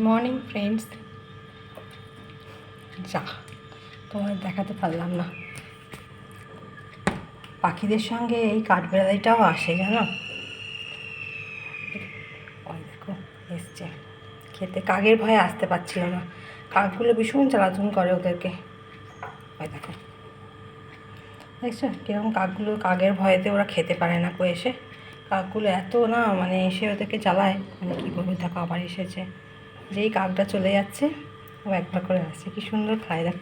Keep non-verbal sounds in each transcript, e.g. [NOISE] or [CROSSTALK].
Morning friends যা, তোমার দেখাতে পারলাম না। পাখিদের সঙ্গে এই কাঠবেড়ালিটাও আসে, জানো? ওই দেখো, এসছে। খেতে কাকের ভয়ে আসতে পারছিল না। কাকগুলো ভীষণ চালাচুন করে ওদেরকে। ওই দেখো। দেখছ? কীরকম কাকগুলো কাকের ভয়েতে ওরা খেতে পারে না কো এসে। কাকগুলো এত না মানে এসে ওদেরকে জ্বালায় মানে কী করবে দেখো, আবার এসেছে। যেই কাকটা চলে যাচ্ছে, ও একবার করে আসছে। কি সুন্দর খায় দেখ।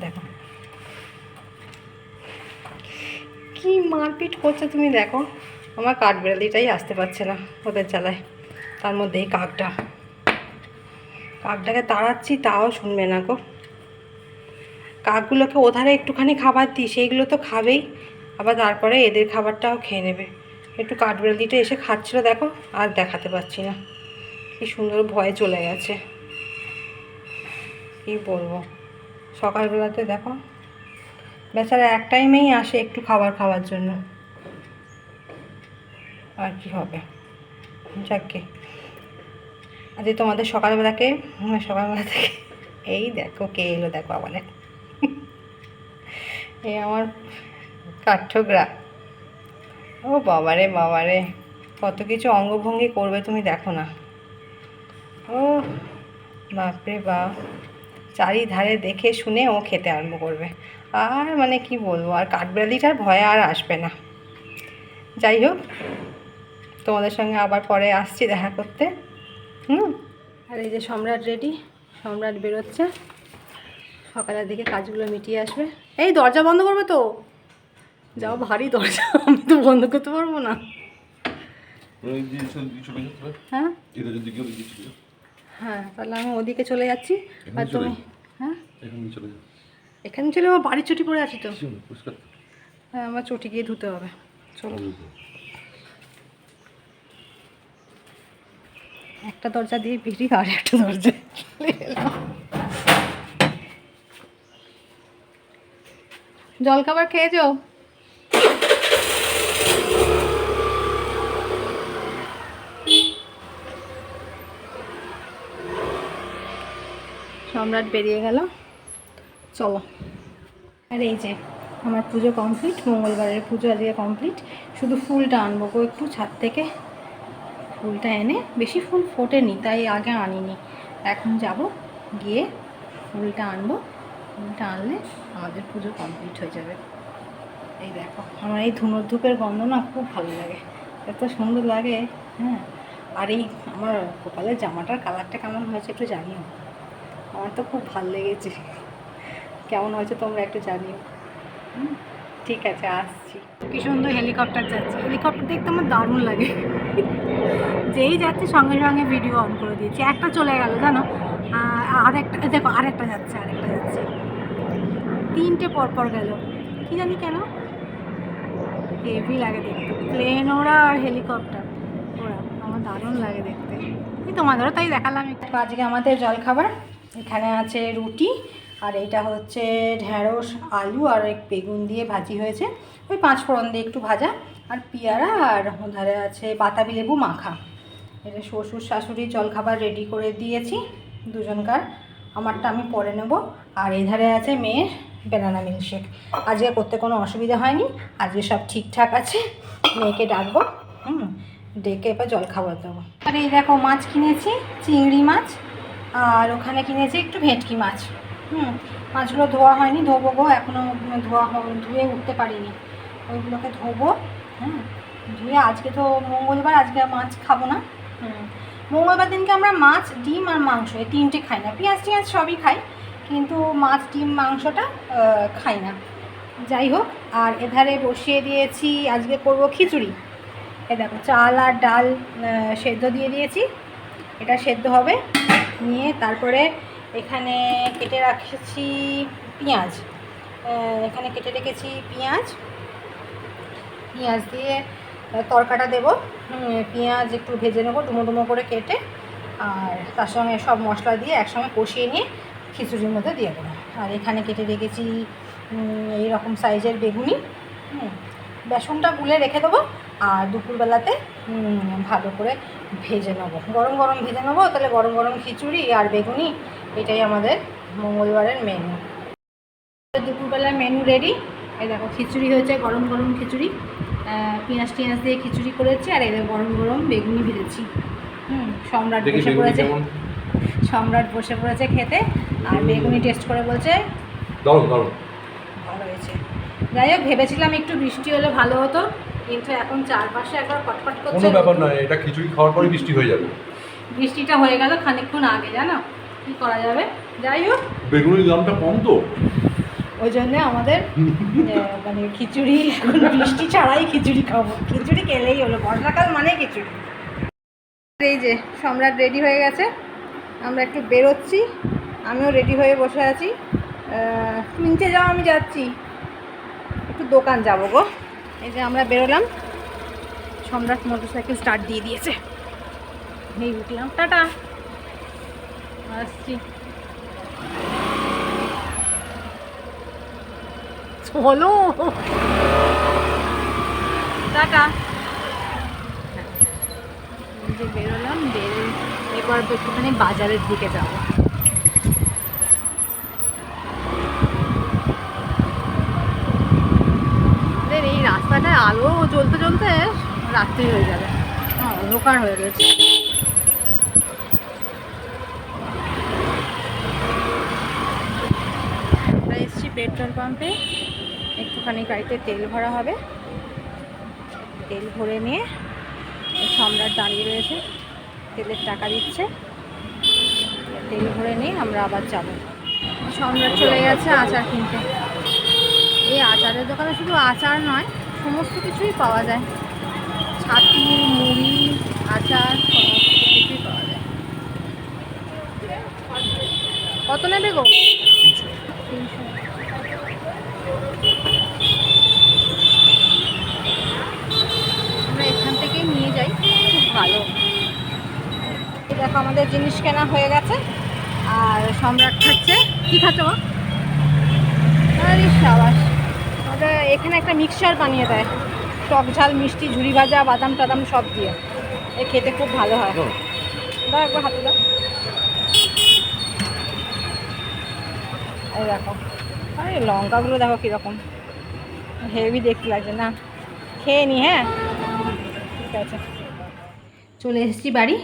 দেখো। কি মারপিট করছে তুমি দেখো। আমার কাঠ বিড়ালিটাই আসতে পারছে না ওদের জ্বালায়। তার মধ্যে এই কাকটা। কাকটাকে তাড়াচ্ছি, তাও শুনবে না গো। কাকগুলোকে ওধারে একটুখানি খাবার দিই, সেইগুলো তো খাবেই। আবার তারপরে এদের খাবারটাও খেয়ে নেবে। একটু কাঠবিড়ালিটা এসে খাচ্ছিল, দেখো, আর দেখাতে পাচ্ছি না। কি সুন্দর ভয়ে চলে গেছে। কি বলব? সকালবেলাতে দেখো, বেচারা এক টাইমেই আসে একটু খাবার খাওয়ার জন্য। আর কি হবে? যাকে আজকে তোমাদের সকালবেলাকে মানে সকালবেলা থেকে, এই দেখো, কে এলো দেখো আবার এই আমার কাঠঠোকরা। ও বাবারে বাবারে কত কিছু অঙ্গভঙ্গি করবে তুমি দেখো না। ও, বাপরে বাপ। চারিধারে দেখে শুনে ও খেতে আরম্ভ করবে। আর মানে কি বলব, আর কাঠবিড়ালিটার ভয়ে আর আসবে না। যাই হোক, তোমাদের সঙ্গে আবার পরে আসছি দেখা করতে। হুম? আর এই যে সম্রাট রেডি, সম্রাট বেরোচ্ছে। সকালের দিকে কাজগুলো মিটিয়ে আসবে। এই দরজা বন্ধ করবে তো? যাও ভারী দরজা আমি তো বন্ধ করতে পারব না। হ্যাঁ হ্যাঁ? তাহলে আমি ওদিকে চলে যাচ্ছি। আর তুমি হ্যাঁ? এখানে চলে আমার বাড়ির চটি পড়ে আছি তো? হ্যাঁ আমার চটি গিয়ে ধুতে হবে। চলো। একটা দরজা দিয়ে বেরিয়ে আর একটা দরজা চলে এলাম। জল খাবার খেয়েছো? সম্রাট বেরিয়ে গেল। চলো। আর এই যে, আমার পুজো কমপ্লিট মঙ্গলবারের পুজো আজকে কমপ্লিট শুধু ফুলটা আনব গো একটু, ছাদ থেকে ফুলটা এনে। বেশি ফুল ফোটেনি, তাই আগে আনিনি। এখন যাব, গিয়ে ফুলটা আনব। ফুলটা আনলে আমাদের পুজো কমপ্লিট হয়ে যাবে। এই দেখো, আমার এই ধুনোর ধূপের গন্ধ না খুব ভালো লাগে। এত সুন্দর লাগে হ্যাঁ। আর এই আমার কপালের জামাটার কালারটা কেমন হয়েছে একটু জানিও। আমার তো খুব ভালো লেগেছে। কেমন হয়েছে তোমরা একটু জানিও। ঠিক আছে, আসছি। কি সুন্দর হেলিকপ্টার যাচ্ছে। হেলিকপ্টার দেখতে আমার দারুণ লাগে। যেই যাচ্ছে সঙ্গে সঙ্গে ভিডিও অন করে দিয়েছি। একটা চলে গেল, জানো? আর একটা, দেখো আরেকটা যাচ্ছে আরেকটা যাচ্ছে। তিনটে পর পর গেল। কি জানি কেন? হেভি লাগে দেখতে। প্লেন ওরা আর হেলিকপ্টার ওরা, আমার দারুণ লাগে দেখতে। এই তোমাদেরও তাই দেখালাম একটু। আজকে আমাদের জলখাবার। এখানে আছে রুটি, আর এইটা হচ্ছে ঢ্যাঁড়স, আলু, আর এক বেগুন দিয়ে ভাজি হয়েছে। ওই পাঁচ ফোড়ন দিয়ে একটু ভাজা। আর পেয়ারা, আর ধারে আছে বাতাবি লেবু মাখা। এটা শ্বশুর শাশুড়ি জলখাবার রেডি করে দিয়েছি, দুজনকার। আমারটা আমি পরে নেব। আর এধারে আছে মেয়ের বেনানা মিল্কশেক আজকে করতে কোনো অসুবিধা হয়নি। আজকে সব ঠিকঠাক আছে। মেয়েকে ডাকবো, হুম, ডেকে এবার জল খাবার দেবো। আর এই দেখো মাছ কিনেছি, চিংড়ি মাছ। আর ওখানে কিনেছি একটু ভেটকি মাছ। হুম, মাছগুলো ধোয়া হয়নি, ধোবো গো এখনও ধোয়া ধুয়ে উঠতে পারিনি। ওইগুলোকে ধোবো হ্যাঁ ধুয়ে আজকে তো মঙ্গলবার, আজকে মাছ খাব না। হুম, মঙ্গলবার দিনকে আমরা মাছ, ডিম আর মাংস, এই তিনটে খাই না। পেঁয়াজ টিয়াজ সবই খাই, কিন্তু মাছ, ডিম, মাংসটা খাই না। যাই হোক, আর এধারে বসিয়ে দিয়েছি, আজকে করব খিচুড়ি। এ দেখো, চাল আর ডাল সেদ্ধ দিয়ে দিয়েছি। এটা সেদ্ধ হবে। নিয়ে তারপরে এখানে কেটে রাখেছি পেঁয়াজ। এখানে কেটে রেখেছি পেঁয়াজ। পেঁয়াজ দিয়ে তরকাটা দেবো। পেঁয়াজ একটু ভেজে নেব ডুমো ডুমো করে কেটে আর তার সঙ্গে সব মশলা দিয়ে একসঙ্গে কষিয়ে নিয়ে খিচুড়ির মধ্যে দিয়ে দেবো। আর এখানে কেটে রেখেছি উম, এই রকম সাইজের বেগুনি। হুম, বেসনটা গুলে রেখে দেবো। আর দুপুরবেলাতে ভালো করে ভেজে নেব। গরম গরম ভেজে নেব তাহলে গরম গরম খিচুড়ি আর বেগুনি এটাই আমাদের মঙ্গলবারের মেনু দুপুরবেলার মেনু রেডি এই দেখো খিচুড়ি হয়েছে গরম গরম খিচুড়ি। পেঁয়াজ টিয়াজ দিয়ে খিচুড়ি করেছি আর এদের গরম গরম বেগুনি ভেজেছি। হুম সম্রাট বসে পড়েছে। সম্রাট বসে পড়েছে খেতে আর বেগুনি টেস্ট করে বলছে ভালো হয়েছে। যাই হোক ভেবেছিলাম একটু বৃষ্টি হলে ভালো হতো। কিন্তু এখন চারপাশে একবার কটকট করছে। কোনো ব্যাপার নয় এটা খিচুড়ি খাওয়ার পরে বৃষ্টি হয়ে যাবে। বৃষ্টিটা হয়ে গেল খানিকক্ষণ আগে জানো? কি করা যাবে? যাই হোক। বেগুনির দামটা কম তো। ওই জন্যে আমাদের [LAUGHS] মানে খিচুড়ি এখন বৃষ্টি ছাড়াই খিচুড়ি খাব। খিচুড়ি খেলেই হলো বর্ষাকাল মানে খিচুড়ি। এই যে সম্রাট রেডি হয়ে গেছে। আমরা একটু বেরোচ্ছি। আমিও রেডি হয়ে বসে আছি। নিচে যাও আমি যাচ্ছি। একটু দোকান যাব গো। এই যে আমরা বেরোলাম। সম্রাট মোটরসাইকেল স্টার্ট দিয়ে দিয়েছে। এই উঠলাম। টাটা। আসছি। চলো। টাটা। যে বেরোলাম বেরো এবার একটুখানি বাজারের দিকে যাব আমাদের এই রাস্তাটায় আলো জ্বলতে জ্বলতে রাত্রি হয়ে যাবে। হ্যাঁ অন্ধকার হয়ে গেছে আমরা এসেছি পেট্রোল পাম্পে। একটুখানি গাড়িতে তেল ভরা হবে। তেল ভরে নিয়ে সম্রাট দাঁড়িয়ে রয়েছে। তেলের টাকা দিচ্ছে। তেল ভরে নিয়ে আমরা আবার যাব। সম্রাট চলে গেছে আচার কিনতে। এই আচারের দোকানে শুধু আচার নয় সমস্ত কিছুই পাওয়া যায়। ছাতু, মুড়ি, আচার, সমস্ত কিছুই পাওয়া যায়। কত নেবে গো? আমরা এখান থেকেই নিয়ে যাই, খুব ভালো। দেখো আমাদের জিনিস কেনা হয়ে গেছে। আর সম্রাট খাচ্ছে কি খাচ্ছ মা? আরে সাবাস। ওটা এখানে একটা মিক্সচার বানিয়ে দেয়। টক ঝাল মিষ্টি ঝুড়ি ভাজা বাদাম টাদাম সব দিয়ে। এ খেতে খুব ভালো হয়। দাও একবার হাতে দাও। এই দেখো। আরে লঙ্কাগুলো দেখো কীরকম। হেভি দেখতে লাগছে না। খেয়ে নি হ্যাঁ? ঠিক আছে। চলে এসেছি বাড়ি।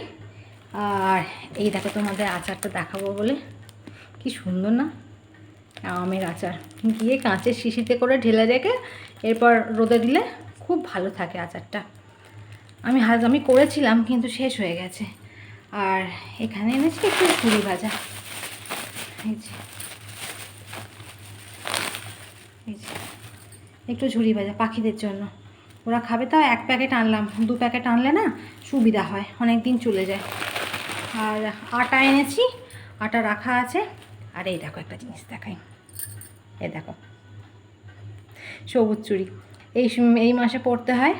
আর এই দেখো তোমাদের আচারটা দেখাবো বলে। কি সুন্দর না? আমের আচার। গিয়ে কাঁচের শিশিতে করে ঢেলে রেখে এরপর রোদে দিলে খুব ভালো থাকে আচারটা। আমি হাজ, আমি করেছিলাম, কিন্তু শেষ হয়ে গেছে। আর এখানে এনেছি একটু পুরি ভাজা। এই যে। একটু ঝুড়ি ভাজা পাখিদের জন্য। ওরা খাবে, তাও এক প্যাকেট আনলাম। দু প্যাকেট আনলে না সুবিধা হয়, অনেক দিন চলে যায়। আর আটা এনেছি, আটা রাখা আছে। আর এই দেখো একটা জিনিস দেখাই। এই দেখো। সবুজ চুড়ি। এই এই মাসে পড়তে হয়।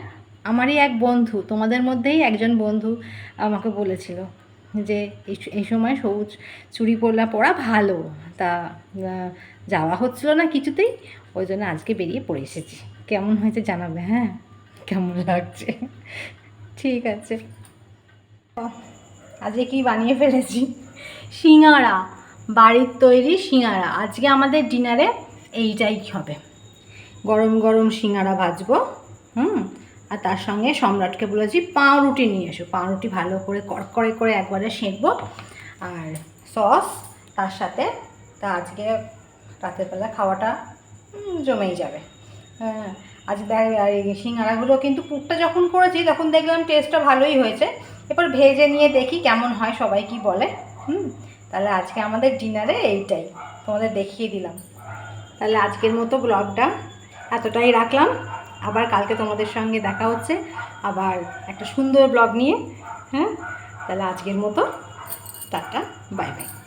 আমারই এক বন্ধু, তোমাদের মধ্যেই একজন বন্ধু আমাকে বলেছিল যে, এই এই সময় সবুজ চুড়ি পরলা পরা ভালো। তা যাওয়া হচ্ছিল না কিছুতেই। ওই জন্য আজকে বেরিয়ে পড়ে এসেছি। কেমন হয়েছে জানাবে হ্যাঁ? কেমন লাগছে? ঠিক আছে। আজকে কি বানিয়ে ফেলেছি? সিঙাড়া। বাড়ির তৈরি সিঙাড়া। আজকে আমাদের ডিনারে এইটাই হবে। গরম গরম সিঙাড়া ভাজবো, হুম? আর তার সঙ্গে সম্রাটকে বলেছি পাউরুটি নিয়ে এসো। পাউরুটি ভালো করে কড়কড়ে করে একবারে সেঁকবো। আর সস, তার সাথে তা আজকে রাতের বেলা খাওয়াটা জমেই যাবে। হ্যাঁ আজ দেখ, আর এই সিঙ্গারাগুলো কিন্তু পুরটা যখন করেছি, তখন দেখলাম টেস্টটা ভালোই হয়েছে। এবার ভেজে নিয়ে দেখি কেমন হয়, সবাই কি বলে। হুম, তাহলে আজকে আমাদের ডিনারে এইটাই। তোমাদের দেখিয়ে দিলাম। তাহলে আজকের মতো ব্লগটা এতটাই রাখলাম। আবার কালকে তোমাদের সঙ্গে দেখা হচ্ছে, আবার একটা সুন্দর ব্লগ নিয়ে হ্যাঁ? তাহলে আজকের মতো টাটা, বাই বাই।